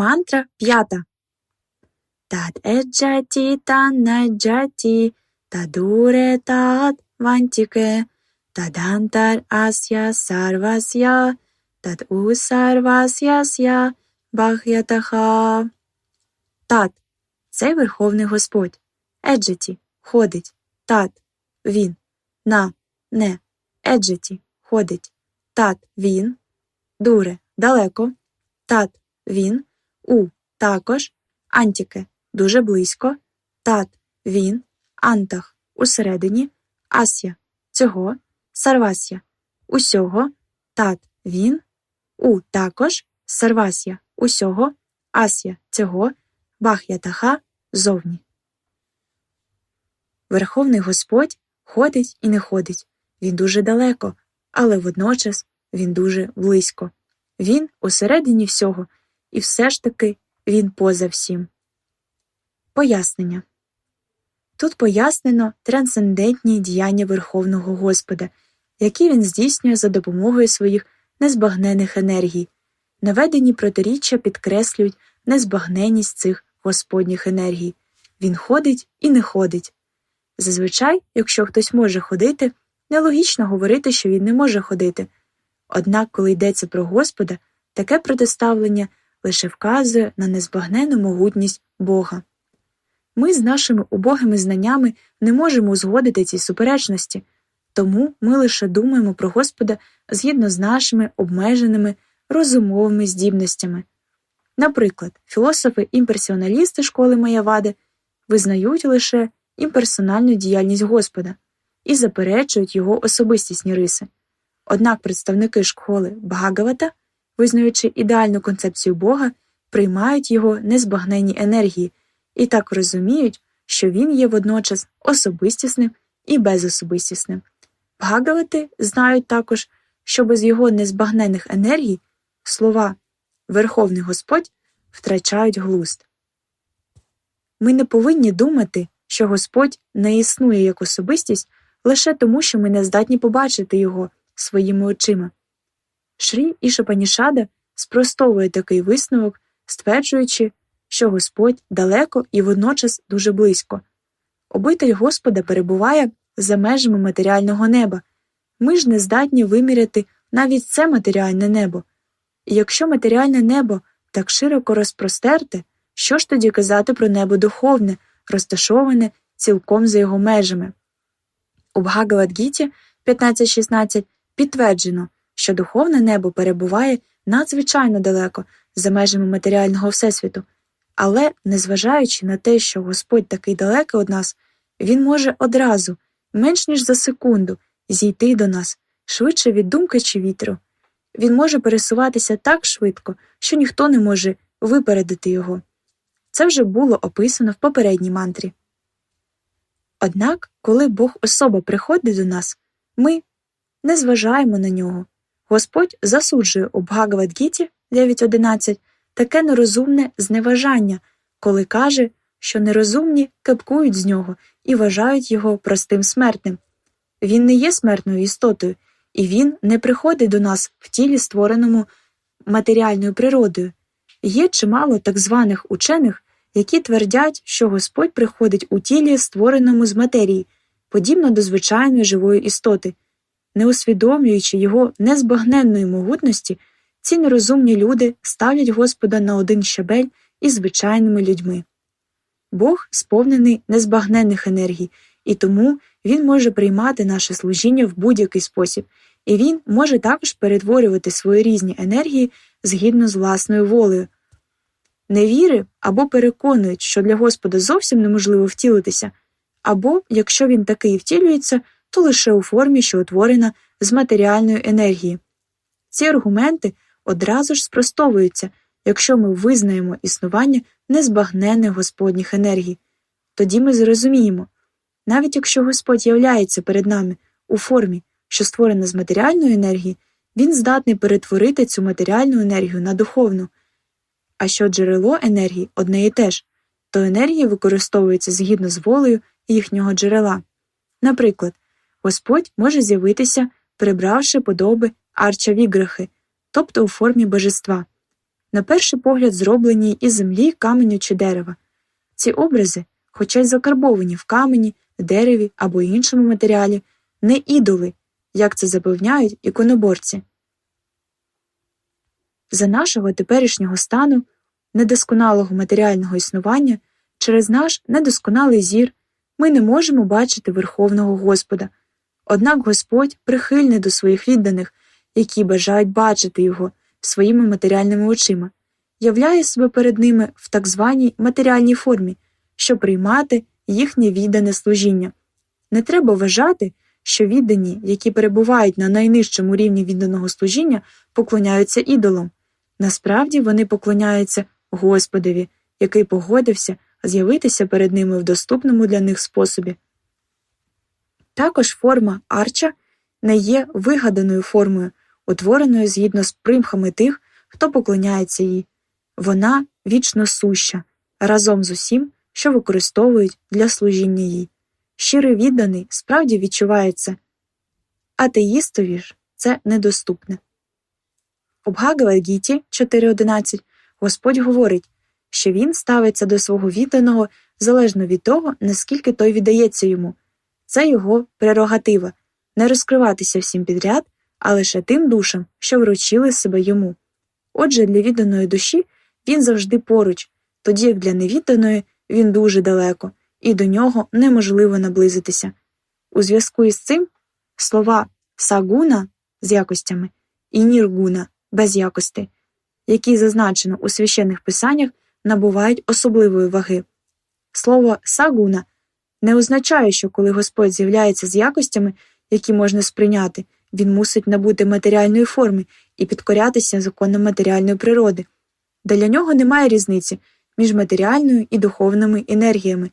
Мантра п'ята. Тад еджаті та наджаті, та дуре тад вантіке, тадантар асya сарвасya, тад у сарвасясya бах'ятаха. Тат – це Верховний Господь. Еджеті – ходить. Тат – він. На – не. Еджеті – ходить. Тат – він. Дуре – далеко. Тат – він. У – також. Антіке – дуже близько. Тат – він. Антах – усередині. Ася – цього. Сарвасya – усього. Тат – він. У – також. Сарвасya – усього. Ася – цього. Бах'ятаха – зовні. Верховний Господь ходить і не ходить. Він дуже далеко, але водночас він дуже близько. Він усередині всього, і все ж таки він поза всім. Пояснення тут пояснено трансцендентні діяння Верховного Господа, які він здійснює за допомогою своїх незбагнених енергій. Наведені протиріччя підкреслюють незбагненість цих господніх енергій. Він ходить і не ходить. Зазвичай, якщо хтось може ходити, нелогічно говорити, що він не може ходити. Однак, коли йдеться про Господа, таке протиставлення лише вказує на незбагнену могутність Бога. Ми з нашими убогими знаннями не можемо узгодити ці суперечності, тому ми лише думаємо про Господа згідно з нашими обмеженими розумовими здібностями. Наприклад, філософи-імперсіоналісти школи Маявади визнають лише імперсональну діяльність Господа і заперечують його особистісні риси. Однак представники школи Бхагавата, визнаючи ідеальну концепцію Бога, приймають його незбагненні енергії і так розуміють, що він є водночас особистісним і безособистісним. Бхагавати знають також, що без його незбагнених енергій слова Верховний Господь втрачають глузд. Ми не повинні думати, що Господь не існує як особистість лише тому, що ми не здатні побачити його своїми очима. Шрі Ішапанішада спростовує такий висновок, стверджуючи, що Господь далеко і водночас дуже близько. Обитель Господа перебуває за межами матеріального неба. Ми ж не здатні виміряти навіть це матеріальне небо. І якщо матеріальне небо так широко розпростерте, що ж тоді казати про небо духовне, розташоване цілком за його межами? У Бхагавадгіті 15.16 підтверджено, що духовне небо перебуває надзвичайно далеко за межами матеріального всесвіту, але, незважаючи на те, що Господь такий далекий від нас, Він може одразу, менш ніж за секунду, зійти до нас, швидше від думки чи вітру. Він може пересуватися так швидко, що ніхто не може випередити його. Це вже було описано в попередній мантрі. Однак, коли Бог особа приходить до нас, ми не зважаємо на нього. Господь засуджує у Бхагавадгіті 9.11 таке нерозумне зневажання, коли каже, що нерозумні кепкують з нього і вважають його простим смертним. Він не є смертною істотою, і він не приходить до нас в тілі, створеному матеріальною природою. Є чимало так званих учених, які твердять, що Господь приходить у тілі, створеному з матерії, подібно до звичайної живої істоти. Не усвідомлюючи його незбагненної могутності, ці нерозумні люди ставлять Господа на один щабель із звичайними людьми. Бог сповнений незбагненних енергій, і тому Він може приймати наше служіння в будь-який спосіб, і Він може також перетворювати свої різні енергії згідно з власною волею. Невіри або переконують, що для Господа зовсім неможливо втілитися, або, якщо він таки втілюється, то лише у формі, що утворена з матеріальної енергії. Ці аргументи одразу ж спростовуються, якщо ми визнаємо існування незбагненних Господніх енергій. Тоді ми зрозуміємо навіть якщо Господь являється перед нами у формі, що створена з матеріальної енергії, він здатний перетворити цю матеріальну енергію на духовну. А що джерело енергії одне і те ж, то енергія використовується згідно з волею їхнього джерела. Наприклад, Господь може з'явитися, прибравши подоби арча віграхи, тобто у формі божества. на перший погляд зроблені із землі, каменю чи дерева. Ці образи, хоча й закарбовані в камені, дереві або іншому матеріалі, не ідоли, як це запевняють іконоборці. За нашого теперішнього стану, недосконалого матеріального існування, через наш недосконалий зір, ми не можемо бачити Верховного Господа. Однак Господь прихильний до своїх відданих, які бажають бачити його своїми матеріальними очима, являє себе перед ними в так званій матеріальній формі, щоб приймати їхнє віддане служіння. Не треба вважати, що віддані, які перебувають на найнижчому рівні відданого служіння, поклоняються ідолам. Насправді вони поклоняються Господові, який погодився з'явитися перед ними в доступному для них способі. Також форма арча не є вигаданою формою, утвореною згідно з примхами тих, хто поклоняється їй. Вона вічно суща, разом з усім, що використовують для служіння їй. Щирий відданий справді відчувається, атеїстові ж це недоступне. У Бхагавад-гіті 4.11 Господь говорить, що він ставиться до свого відданого залежно від того, наскільки той віддається йому. Це його прерогатива не розкриватися всім підряд, а лише тим душам, що вручили себе йому. Отже, для відданої душі він завжди поруч, тоді як для невідданої він дуже далеко, і до нього неможливо наблизитися. У зв'язку із цим слова сагуна з якостями і ніргуна без якостей, які зазначено у священних писаннях, набувають особливої ваги. Слово сагуна не означає, що коли Господь з'являється з якостями, які можна сприйняти, він мусить набути матеріальної форми і підкорятися законам матеріальної природи. Для нього немає різниці між матеріальною і духовними енергіями,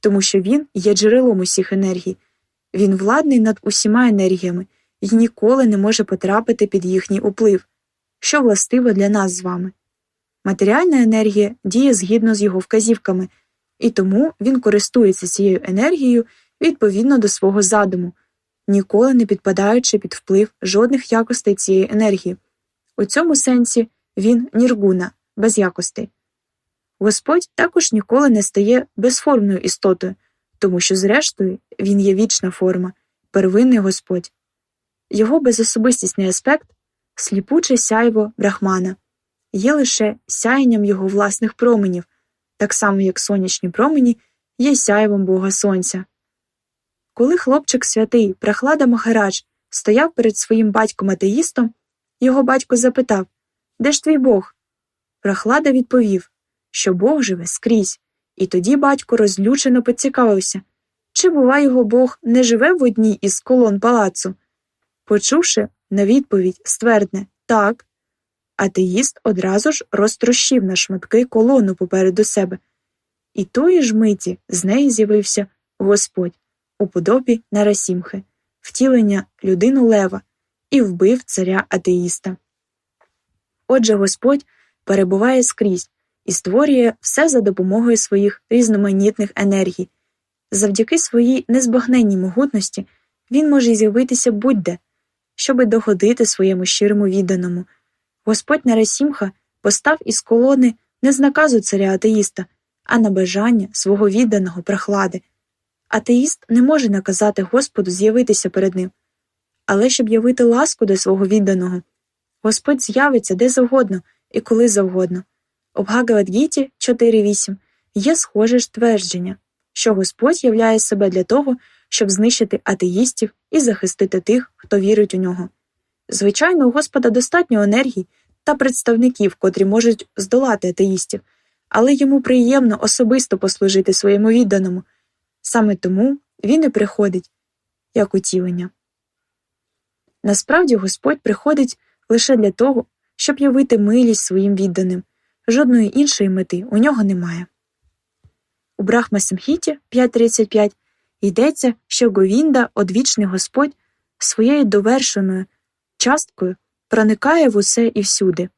тому що він є джерелом усіх енергій. Він владний над усіма енергіями і ніколи не може потрапити під їхній уплив, що властиво для нас з вами. Матеріальна енергія діє згідно з його вказівками, і тому він користується цією енергією відповідно до свого задуму, ніколи не підпадаючи під вплив жодних якостей цієї енергії. У цьому сенсі він ніргуна, без якостей. Господь також ніколи не стає безформною істотою, тому що, зрештою, він є вічна форма, первинний Господь. Його безособистісний аспект сліпуче сяйво брахмана, є лише сяєнням його власних променів, так само як сонячні промені є сяйвом Бога Сонця. Коли хлопчик святий Прахлада Махарадж стояв перед своїм батьком атеїстом, його батько запитав Де ж твій Бог? Прахлада відповів, що Бог живе скрізь, і тоді батько розлючено поцікавився, чи, бува, його Бог не живе в одній із колон палацу. Почувши на відповідь ствердне так, атеїст одразу ж розтрощив на шматки колону попереду себе, і тої ж миті з неї з'явився Господь у подобі Нарасімхи, втілення людину лева, і вбив царя атеїста. Отже, Господь перебуває скрізь і створює все за допомогою своїх різноманітних енергій. Завдяки своїй незбагненній могутності він може з'явитися будь-де, щоби догодити своєму щирому відданому. Господь Нарасімха постав із колони не з наказу царя атеїста, а на бажання свого відданого прохлади. Атеїст не може наказати Господу з'явитися перед ним, але щоб явити ласку до свого відданого, Господь з'явиться де завгодно і коли завгодно. У Бхагавадгіті 4.8 є схоже ж твердження, що Господь являє себе для того, щоб знищити атеїстів і захистити тих, хто вірить у нього. Звичайно, у Господа достатньо енергій та представників, котрі можуть здолати атеїстів, але йому приємно особисто послужити своєму відданому. Саме тому він і приходить як утілення. Насправді Господь приходить лише для того, щоб явити милість своїм відданим, жодної іншої мети у нього немає. У Брахма Самхіті 5.35 йдеться, що Говінда, одвічний Господь, своєю довершеною часткою проникає в усе і всюди.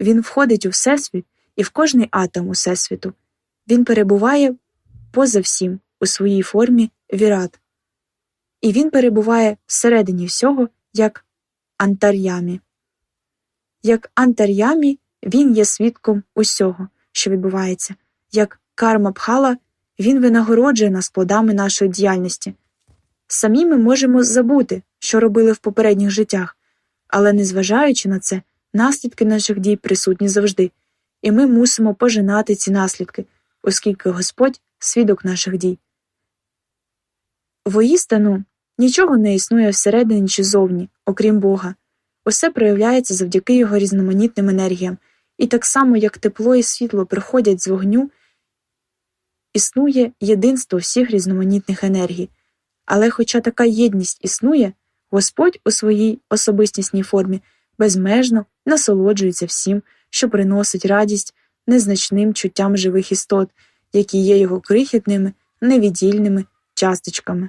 Він входить у Всесвіт і в кожний атом Усесвіту. Він перебуває поза всім у своїй формі вірат. І він перебуває всередині всього як антар'ямі. Як антар'ямі Він є свідком усього, що відбувається. Як карма Бхала, він винагороджує нас плодами нашої діяльності. Самі ми можемо забути, що робили в попередніх життях, але незважаючи на це, наслідки наших дій присутні завжди, і ми мусимо пожинати ці наслідки, оскільки Господь свідок наших дій. Воістину, нічого не існує всередині чи зовні, окрім Бога. Усе проявляється завдяки його різноманітним енергіям, і так само, як тепло і світло приходять з вогню, існує єдинство всіх різноманітних енергій. Але хоча така єдність існує, Господь у своїй особистісній формі безмежно насолоджується всім, що приносить радість незначним чуттям живих істот, які є його крихітними, невіддільними часточками.